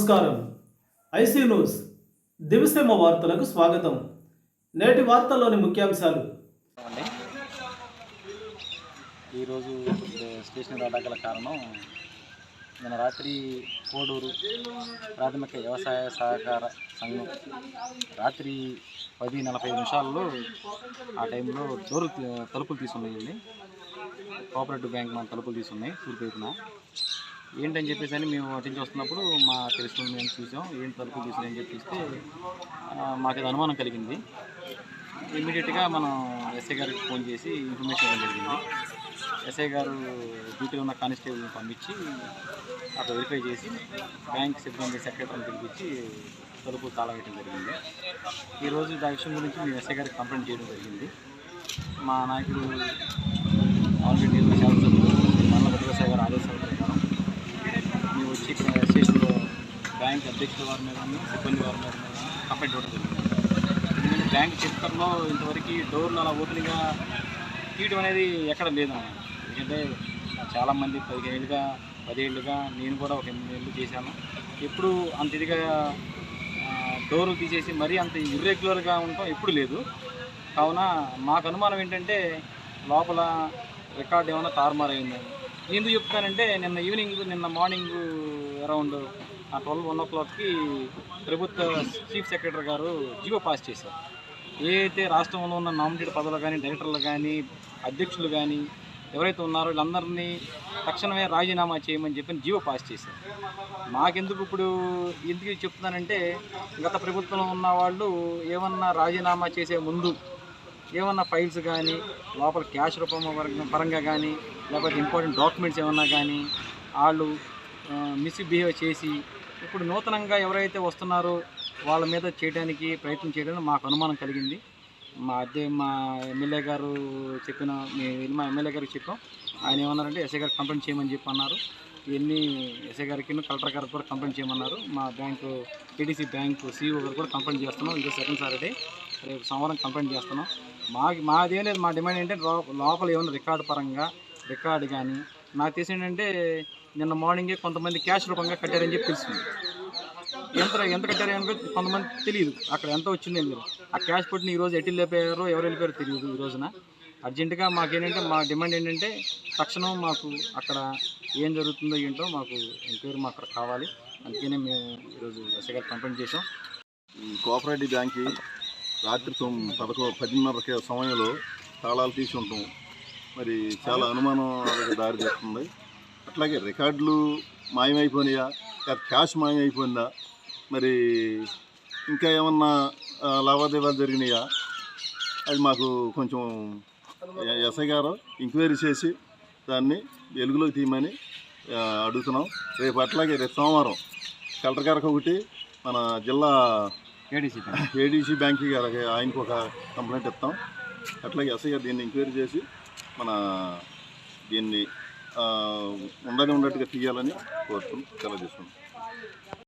నమస్కారం. IC news. దివిసేమ వార్తలకు స్వాగతం. నేటి వార్తల్లోని ముఖ్యాంశాలు. ఈరోజు స్టేషన్ రావడానికి కారణం నిన్న రాత్రి కోడూరు ప్రాథమిక వ్యవసాయ సహకార సంఘం రాత్రి పది నలభై నిమిషాల్లో ఆ టైంలో డోరు తలుపులు తీసున్నాయండి కోఆపరేటివ్ బ్యాంక్ మన తలుపులు తీసున్నాయి తూర్పు వైపున. ఏంటని చెప్పేసి అని మేము అటు నుంచి వస్తున్నప్పుడు మా తెలిసిన మేము చూసాం. ఏంటి తలుపు తీసుకున్నాయని చెప్పేస్తే మాకు అది అనుమానం కలిగింది. ఇమీడియట్గా మనం ఎస్ఐ గారికి ఫోన్ చేసి ఇన్ఫర్మేషన్ ఇవ్వడం జరిగింది. ఎస్ఐ గారు డ్యూటీలో ఉన్న కానిస్టేబుల్ని పంపించి అక్కడ వెరిఫై చేసి బ్యాంక్ సిబ్బంది సెక్రటరీని పిలిపించి తలుపు తాళం వేయడం జరిగింది. ఈరోజు దాని విషయం గురించి మేము ఎస్ఐ గారికి కంప్లైంట్ చేయడం జరిగింది. మా నాయకుడు ఆల్రెడీ నేను శాసనసభ్యులు మల్ల భద్రసాయి గారు మేము వచ్చి ఇక్కడ స్టేషన్లో బ్యాంక్ అధ్యక్షుల వారి మీద సిబ్బంది వారి మీద కంప్లైంట్ ఇవ్వడం జరిగింది. ఎందుకంటే బ్యాంక్ చరిత్రలో ఇంతవరకు డోర్లు అలా ఓపెన్గా తీయడం అనేది ఎక్కడ లేదు ఎందుకంటే చాలామంది పదిహేనుగా ఏళ్ళుగా పదేళ్ళుగా నేను కూడా ఒక ఎనిమిది ఏళ్ళు చేశాను. ఎప్పుడు అంత ఇదిగా డోర్లు తీసేసి మరీ అంత ఇర్రెగ్యులర్గా ఉండటం ఎప్పుడు లేదు. కావున మాకు అనుమానం ఏంటంటే లోపల రికార్డ్ ఏమైనా తారుమారైందని ఎందుకు చెప్తానంటే నిన్న ఈవినింగ్ నిన్న మార్నింగ్ అరౌండ్ ఆ ట్వెల్వ్ వన్ ఓ క్లాక్కి ప్రభుత్వ చీఫ్ సెక్రటరీ గారు జీవో పాస్ చేశారు. ఏదైతే రాష్ట్రంలో ఉన్న నామినేటెడ్ పదవులు కానీ డైరెక్టర్లు కానీ అధ్యక్షులు కానీ ఎవరైతే ఉన్నారో వీళ్ళందరినీ తక్షణమే రాజీనామా చేయమని చెప్పి జీవో పాస్ చేశారు. మాకెందుకు ఇప్పుడు ఎందుకు చెప్తున్నానంటే గత ప్రభుత్వంలో ఉన్న వాళ్ళు ఏమన్నా రాజీనామా చేసే ముందు ఏమన్నా ఫైల్స్ కానీ లోపల క్యాష్ రూపం పరంగా- పరంగా కానీ లేకపోతే ఇంపార్టెంట్ డాక్యుమెంట్స్ ఏమన్నా కానీ వాళ్ళు మిస్బిహేవ్ చేసి ఇప్పుడు నూతనంగా ఎవరైతే వస్తున్నారో వాళ్ళ మీద చేయడానికి ప్రయత్నం చేయడానికి మాకు అనుమానం కలిగింది. మా అదే మా ఎమ్మెల్యే గారు చెప్పిన మేము మా ఎమ్మెల్యే గారికి చెప్పాం. ఆయన ఏమన్నారంటే ఎస్ఐ గారికి కంప్లైంట్ చేయమని చెప్పి అన్నారు. ఇవన్నీ ఎస్ఐ గారికి కలెక్టర్ గారికి కూడా కంప్లైంట్ చేయమన్నారు. మా బ్యాంకు టీడీసీ బ్యాంకు సీఈఓ గారు కూడా కంప్లైంట్ చేస్తున్నాం. ఇది సెకండ్ సాటర్డే. రేపు సోమవారం కంప్లైంట్ చేస్తున్నాం. మాకు మాదేం లేదు. మా డిమాండ్ ఏంటంటే లోపల ఏమైనా రికార్డు పరంగా రికార్డు కానీ నాకు తెలిసి ఏంటంటే నిన్న మార్నింగే కొంతమంది క్యాష్ రూపంగా కట్టారని చెప్పి తెలిసింది ఎంత ఎంత కట్టారు అనుకో కొంతమంది తెలియదు. అక్కడ ఎంత వచ్చిందో తెలియదు ఆ క్యాష్ పట్టిన ఈ రోజు ఎటు వెళ్ళిపోయారో ఎవరు వెళ్ళిపోయారో తెలియదు ఈ రోజున. అర్జెంటుగా మాకేంటంటే మా డిమాండ్ ఏంటంటే తక్షణం మాకు అక్కడ ఏం జరుగుతుందో ఏంటో మాకు ఎంక్వైరీ మాకు అక్కడ కావాలి. అందుకనే మేము ఈరోజు ఎస్ఐ గారికి కంప్లైంట్ చేసాం కోఆపరేటివ్ బ్యాంక్కి రాత్రి పదకొ పదిన్నరకే సమయంలో తాళాలు తీసి ఉంటాం. మరి చాలా అనుమానం దారి చేస్తుంది అట్లాగే రికార్డులు మాయమైపోయినాయా? లేదా క్యాష్ మాయమైపోయిందా? మరి ఇంకా ఏమన్నా లావాదేవీలు జరిగినాయా? అది మాకు కొంచెం ఎస్ఐ గారు ఎంక్వైరీ చేసి దాన్ని వెలుగులోకి తీయమని అడుగుతున్నాం. రేపు అట్లాగే రేపు సోమవారం కలెక్టర్ గారికి ఒకటి మన జిల్లా ఏడీసీ ఏడీసీ బ్యాంక్కి అలాగే ఆయనకు ఒక కంప్లైంట్ ఇస్తాం. అట్లాగే ఎస్ఐ దీన్ని ఎంక్వైరీ చేసి మన దీన్ని ఉండగా ఉండని ఉన్నట్టుగా తీయాలని కోరుతున్నాం తెలియజేస్తున్నాం